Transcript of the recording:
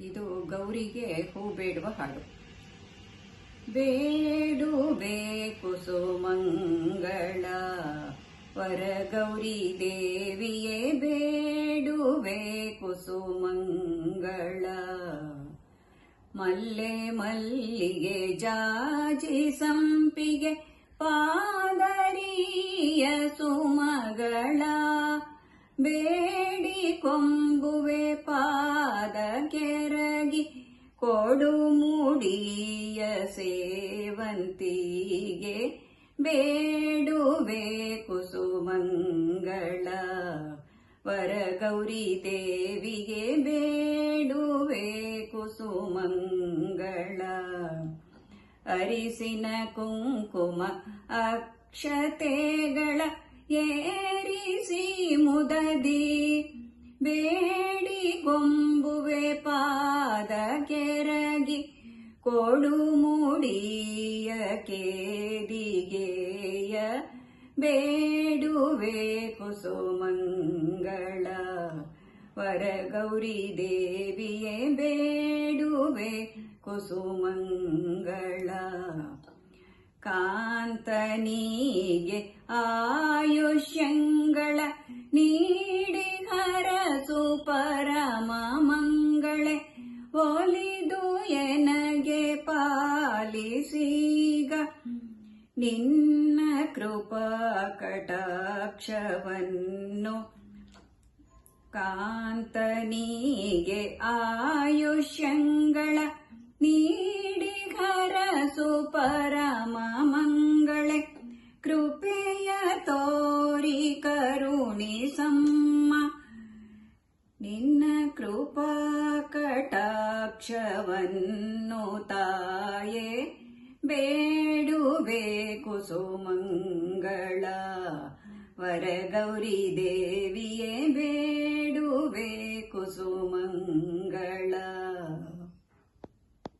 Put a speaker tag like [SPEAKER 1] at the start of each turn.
[SPEAKER 1] ಇದು ಗೌರಿಗೆ ಹೂ ಬೇಡುವ ಹಾಡು. ಬೇಡುವೆ ಕುಸುಮಂಗಳ ವರ ಗೌರಿ ದೇವಿಯೇ ಬೇಡುವೆ ಕುಸುಮಂಗಳ ಮಲ್ಲೆ ಮಲ್ಲಿಗೆ ಜಾಜಿ ಸಂಪಿಗೆ ಪಾದರಿಯ ಸುಮಗಳ ಬೇಡಿ ಕೊಂಬುವೆ ಕೊಡು ಮುಡಿಯ ಸೇವಂತಿಗೆ ಬೇಡುವೆ ಕುಸುಮಂಗಳ ವರ ಗೌರಿ ದೇವಿಗೆ ಬೇಡುವೆ ಕುಸುಮಂಗಳ ಅರಿಸಿನ ಕುಂಕುಮ ಅಕ್ಷತೆಗಳ ಏರಿಸಿ ಮುದದಿ. ಬೇಡಿ ಕೊಂಬುವೆ ಪಾದ ಕೆರಗಿ ಕೊಡು ಮುಡಿಯ ಕೇದಿಗೆಯ ಬೇಡುವೆ ಕುಸುಮಂಗಳ ವರ ಗೌರಿ ದೇವಿಯೇ ಬೇಡುವೆ ಕುಸುಮಂಗಳ ಕಾಂತನಿಗೆ ಆಯುಷ್ಯಂಗಳ ನೀಡಿ ಹರಸು ಪರಮ ಮಂಗಳೆ. ಎನಗೆ ಪಾಲಿಸೀಗ ನಿನ್ನ ಕೃಪಾ ಕಟಾಕ್ಷವನ್ನು ಕಾಂತನಿಗೆ ಆಯುಷ್ಯಂಗಳ ನೀಡಿ ಹರಸು ಪರಮ ಮಂಗಳೆ, ಕೃಪೆಯ ತೋರಿ ಕರುಣಿಸಮ್ಮ ನಿನ್ನ ಕೃಪಾ ಕಟಾಕ್ಷವನ್ನು ತಾಯೇ ಬೇಡುವೆ ಕುಸುಮಂಗಳ ವರಗೌರಿ ದೇವಿಯೇ ಬೇಡುವೆ ಕುಸುಮಂಗಳ